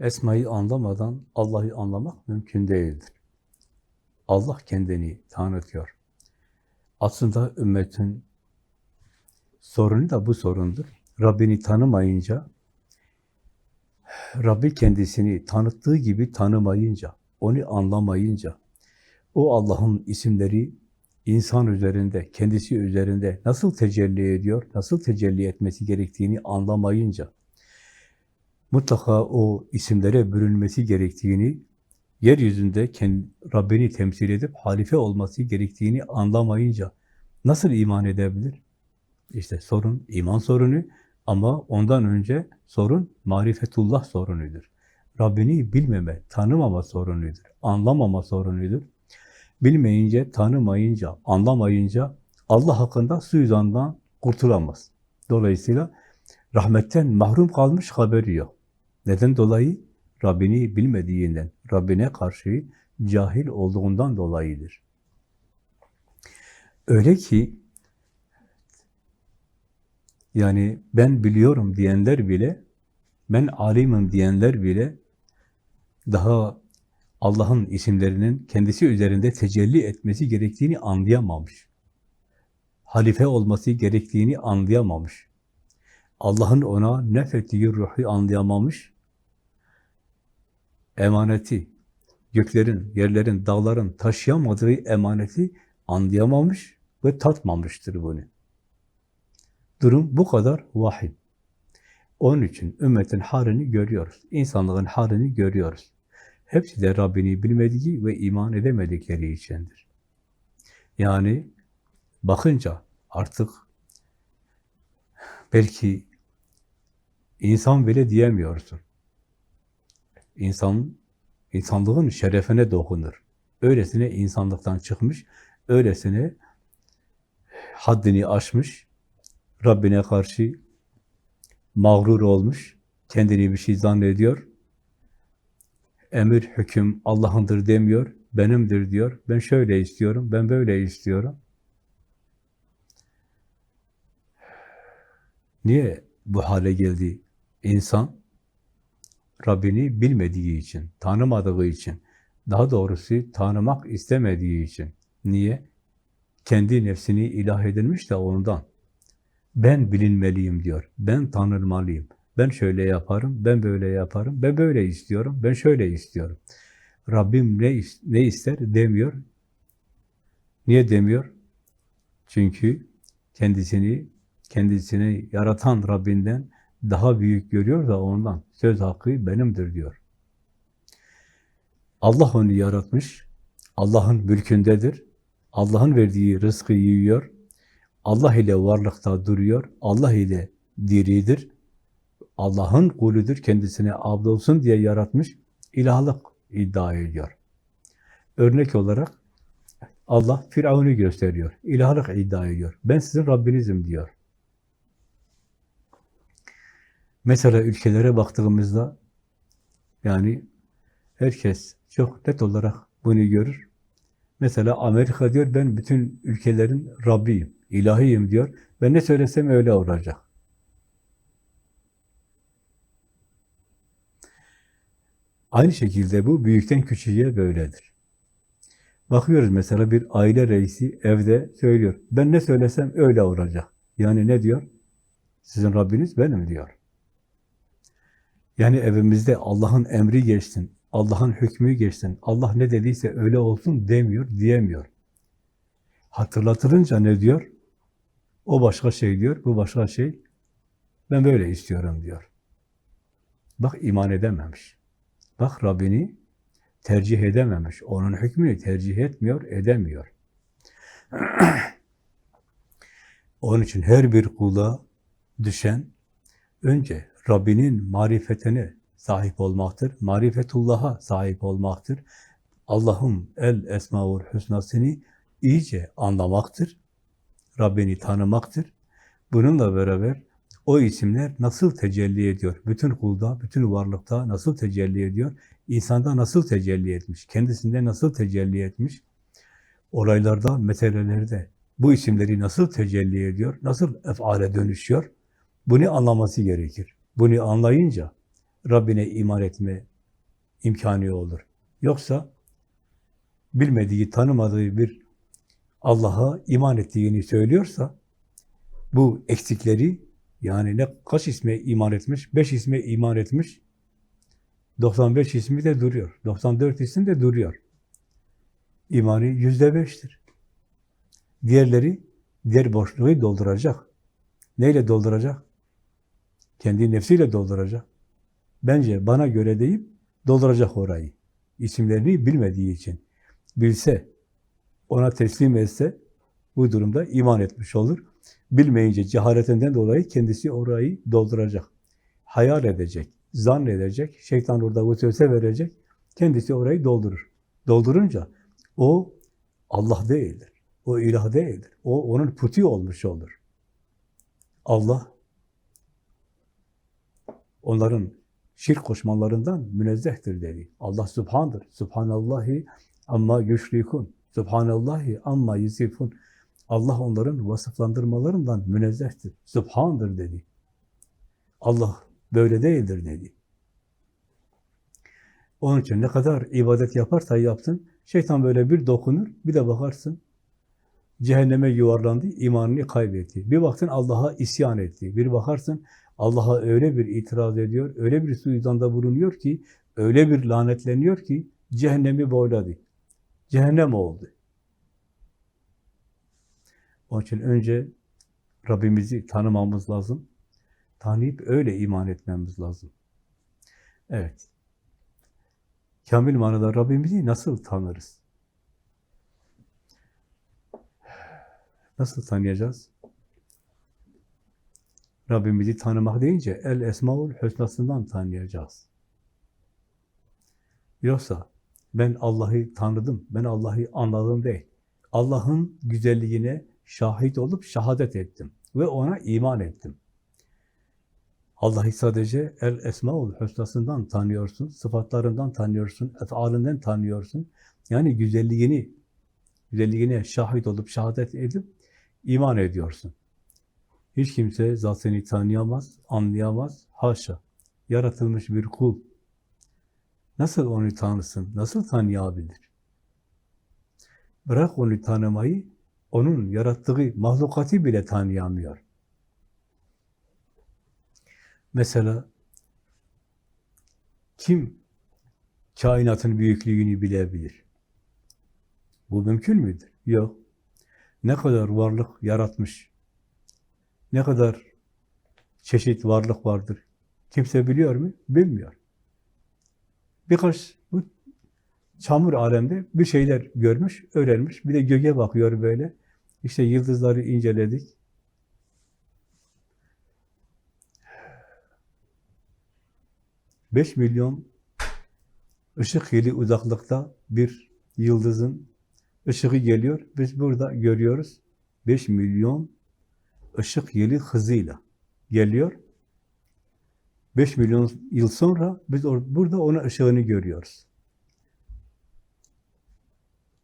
Esma'yı anlamadan Allah'ı anlamak mümkün değildir. Allah kendini tanıtıyor. Aslında ümmetin sorunu da bu sorundur. Rabbini tanımayınca, Rabbi kendisini tanıttığı gibi tanımayınca, onu anlamayınca, o Allah'ın isimleri insan üzerinde, kendisi üzerinde nasıl tecelli ediyor, nasıl tecelli etmesi gerektiğini anlamayınca, mutlaka o isimlere bürünmesi gerektiğini, yeryüzünde kendi, Rabbini temsil edip halife olması gerektiğini anlamayınca nasıl iman edebilir? İşte sorun iman sorunu ama ondan önce sorun marifetullah sorunudur. Rabbini bilmeme, tanımama sorunudur, anlamama sorunudur. Bilmeyince, tanımayınca, anlamayınca Allah hakkında suizandan kurtulamaz. Dolayısıyla rahmetten mahrum kalmış haberi yok. Neden dolayı? Rabbini bilmediğinden, Rabbine karşı cahil olduğundan dolayıdır. Öyle ki, yani ben biliyorum diyenler bile, ben alimim diyenler bile, daha Allah'ın isimlerinin kendisi üzerinde tecelli etmesi gerektiğini anlayamamış. Halife olması gerektiğini anlayamamış. Allah'ın ona nefettiği ruhu anlayamamış. Emaneti, göklerin, yerlerin, dağların taşıyamadığı emaneti anlayamamış ve tatmamıştır bunu. Durum bu kadar vahim. Onun için ümmetin halini görüyoruz. insanlığın halini görüyoruz. Hepsi de Rabbini bilmediği ve iman edemedikleri içindir. Yani bakınca artık belki insan bile diyemiyorsun. İnsan, insanlığın şerefine dokunur. Öylesine insanlıktan çıkmış, öylesine haddini aşmış, Rabbine karşı mağrur olmuş, kendini bir şey zannediyor, emir, hüküm Allah'ındır demiyor, benimdir diyor. Ben şöyle istiyorum, ben böyle istiyorum. Niye bu hale geldi insan? Rabbini bilmediği için, tanımadığı için, daha doğrusu tanımak istemediği için. Niye? Kendi nefsini ilah edilmiş de ondan. Ben bilinmeliyim diyor, ben tanınmalıyım. Ben şöyle yaparım, ben böyle yaparım, ben böyle istiyorum, ben şöyle istiyorum. Rabbim ne, ne ister demiyor. Niye demiyor? Çünkü kendisini, kendisini yaratan Rabbinden daha büyük görüyor da ondan. Söz hakkı benimdir diyor. Allah onu yaratmış, Allah'ın mülkündedir. Allah'ın verdiği rızkı yiyor. Allah ile varlıkta duruyor. Allah ile diridir. Allah'ın kuludur, kendisine abd olsun diye yaratmış, ilahlık iddia ediyor. Örnek olarak Allah Firavun'u gösteriyor, ilahlık iddia ediyor. Ben sizin Rabbinizim diyor. Mesela ülkelere baktığımızda, yani herkes çok net olarak bunu görür. Mesela Amerika diyor, ben bütün ülkelerin Rabbiyim, ilahiyim diyor. Ben ne söylesem öyle olacak. Aynı şekilde bu büyükten küçüğe böyledir. Bakıyoruz mesela bir aile reisi evde söylüyor. Ben ne söylesem öyle olacak. Yani ne diyor? Sizin Rabbiniz benim diyor. Yani evimizde Allah'ın emri geçsin, Allah'ın hükmü geçsin, Allah ne dediyse öyle olsun demiyor, diyemiyor. Hatırlatılınca ne diyor? O başka şey diyor, bu başka şey. Ben böyle istiyorum diyor. Bak iman edememiş. Bak Rabbini tercih edememiş. Onun hükmünü tercih etmiyor, edemiyor. Onun için her bir kula düşen önce Rabbinin marifetine sahip olmaktır. Marifetullah'a sahip olmaktır. Allah'ın el esmaul hüsnasını iyice anlamaktır. Rabbini tanımaktır. Bununla beraber o isimler nasıl tecelli ediyor? Bütün kulda, bütün varlıkta nasıl tecelli ediyor? İnsanda nasıl tecelli etmiş? Kendisinde nasıl tecelli etmiş? Olaylarda, meselelerde bu isimleri nasıl tecelli ediyor? Nasıl efale dönüşüyor? Bunu anlaması gerekir. Bunu anlayınca Rabbine iman etme imkanı olur. Yoksa bilmediği, tanımadığı bir Allah'a iman ettiğini söylüyorsa bu eksikleri yani ne kaç isme iman etmiş? Beş isme iman etmiş. 95 ismi de duruyor. 94 isim de duruyor. İmanı yüzde beştir. Diğerleri diğer boşluğu dolduracak. Neyle dolduracak? Kendi nefsiyle dolduracak. Bence bana göre deyip dolduracak orayı. İsimlerini bilmediği için. Bilse, ona teslim etse bu durumda iman etmiş olur. Bilmeyince cehaletinden dolayı kendisi orayı dolduracak. Hayal edecek, zannedecek, şeytan orada vesvese verecek, kendisi orayı doldurur. Doldurunca o Allah değildir. O ilah değildir. O onun puti olmuş olur. Allah onların şirk koşmalarından münezzehtir dedi. Allah subhandır. Subhanallahi amma yüşrikun. Subhanallahi amma yusifun. Allah onların vasıflandırmalarından münezzehtir. Subhandır dedi. Allah böyle değildir dedi. Onun için ne kadar ibadet yaparsa yapsın, şeytan böyle bir dokunur, bir de bakarsın, cehenneme yuvarlandı, imanını kaybetti. Bir baktın Allah'a isyan etti. Bir bakarsın Allah'a öyle bir itiraz ediyor, öyle bir suizanda bulunuyor ki, öyle bir lanetleniyor ki, cehennemi boyladı. Cehennem oldu. Onun için önce Rabbimizi tanımamız lazım. Tanıyıp öyle iman etmemiz lazım. Evet. Kamil manada Rabbimizi nasıl tanırız? Nasıl tanıyacağız? Rabbimizi tanımak deyince El Esmaül Hüsna'sından tanıyacağız. Yoksa ben Allah'ı tanıdım, ben Allah'ı anladım değil. Allah'ın güzelliğine şahit olup şahadet ettim ve ona iman ettim. Allah'ı sadece El Esmaül Hüsna'sından tanıyorsun, sıfatlarından tanıyorsun, efalinden tanıyorsun. Yani güzelliğini, güzelliğine şahit olup şahadet edip iman ediyorsun. Hiç kimse zatını tanıyamaz, anlayamaz. Haşa. Yaratılmış bir kul. Nasıl onu tanısın? Nasıl tanıyabilir? Bırak onu tanımayı, onun yarattığı mahlukatı bile tanıyamıyor. Mesela kim kainatın büyüklüğünü bilebilir? Bu mümkün müdür? Yok. Ne kadar varlık yaratmış, ne kadar çeşit varlık vardır. Kimse biliyor mu? Bilmiyor. Birkaç bu çamur alemde bir şeyler görmüş, öğrenmiş. Bir de göğe bakıyor böyle. İşte yıldızları inceledik. Beş milyon ışık yılı uzaklıkta bir yıldızın ışığı geliyor. Biz burada görüyoruz. Beş milyon ışık yılı hızıyla geliyor. 5 milyon yıl sonra biz burada onun ışığını görüyoruz.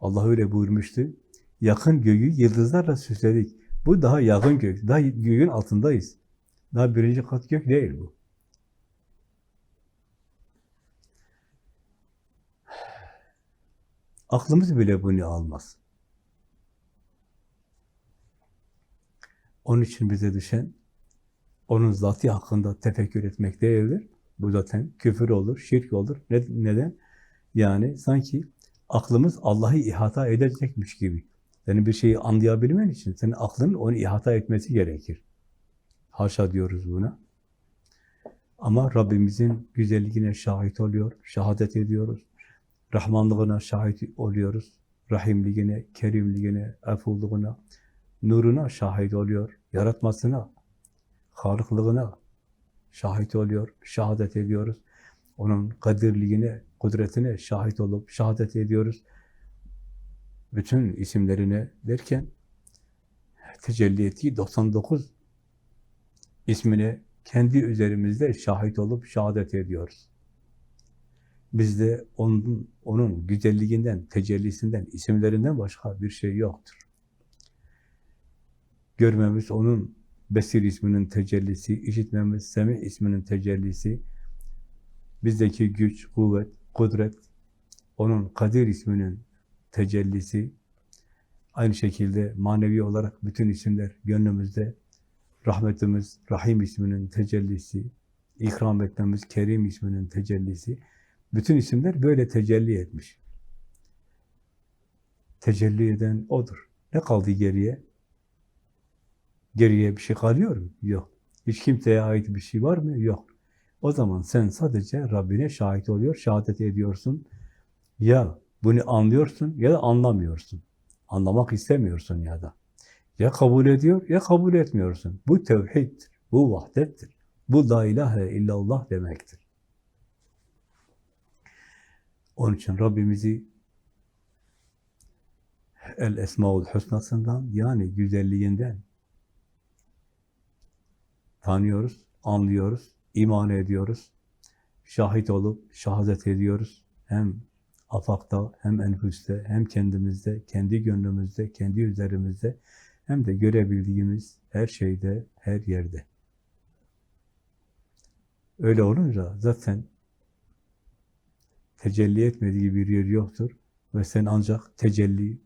Allah öyle buyurmuştu. Yakın göğü yıldızlarla süsledik. Bu daha yakın gök. Daha göğün altındayız. Daha birinci kat gök değil bu. Aklımız bile bunu almaz. Onun için bize düşen onun zatı hakkında tefekkür etmek değildir. Bu zaten küfür olur, şirk olur. Ne, neden? Yani sanki aklımız Allah'ı ihata edecekmiş gibi. Senin bir şeyi anlayabilmen için senin aklının onu ihata etmesi gerekir. Haşa diyoruz buna. Ama Rabbimizin güzelliğine şahit oluyor, şehadet ediyoruz. Rahmanlığına şahit oluyoruz. Rahimliğine, kerimliğine, efulluğuna, nuruna şahit oluyor, yaratmasına, halıklığına şahit oluyor, şehadet ediyoruz. Onun kadirliğine, kudretine şahit olup şehadet ediyoruz. Bütün isimlerine derken tecelli ettiği 99 ismine kendi üzerimizde şahit olup şehadet ediyoruz. Bizde onun, onun güzelliğinden, tecellisinden, isimlerinden başka bir şey yoktur görmemiz onun Besir isminin tecellisi, işitmemiz Semi isminin tecellisi, Bizdeki güç, kuvvet, kudret, onun Kadir isminin tecellisi, aynı şekilde manevi olarak bütün isimler gönlümüzde, rahmetimiz, Rahim isminin tecellisi, ikram etmemiz, Kerim isminin tecellisi, bütün isimler böyle tecelli etmiş. Tecelli eden O'dur. Ne kaldı geriye? Geriye bir şey kalıyor mu? Yok. Hiç kimseye ait bir şey var mı? Yok. O zaman sen sadece Rabbine şahit oluyor, şehadet ediyorsun. Ya bunu anlıyorsun ya da anlamıyorsun. Anlamak istemiyorsun ya da. Ya kabul ediyor ya kabul etmiyorsun. Bu tevhiddir, bu vahdettir. Bu la ilahe illallah demektir. Onun için Rabbimizi El Esmaül Hüsna'sından yani güzelliğinden tanıyoruz, anlıyoruz, iman ediyoruz, şahit olup şehadet ediyoruz. Hem afakta, hem enfüste, hem kendimizde, kendi gönlümüzde, kendi üzerimizde, hem de görebildiğimiz her şeyde, her yerde. Öyle olunca zaten tecelli etmediği bir yer yoktur ve sen ancak tecelli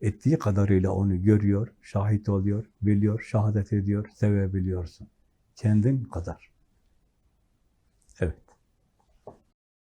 ettiği kadarıyla onu görüyor, şahit oluyor, biliyor, şehadet ediyor, sevebiliyorsun kendin kadar. Evet.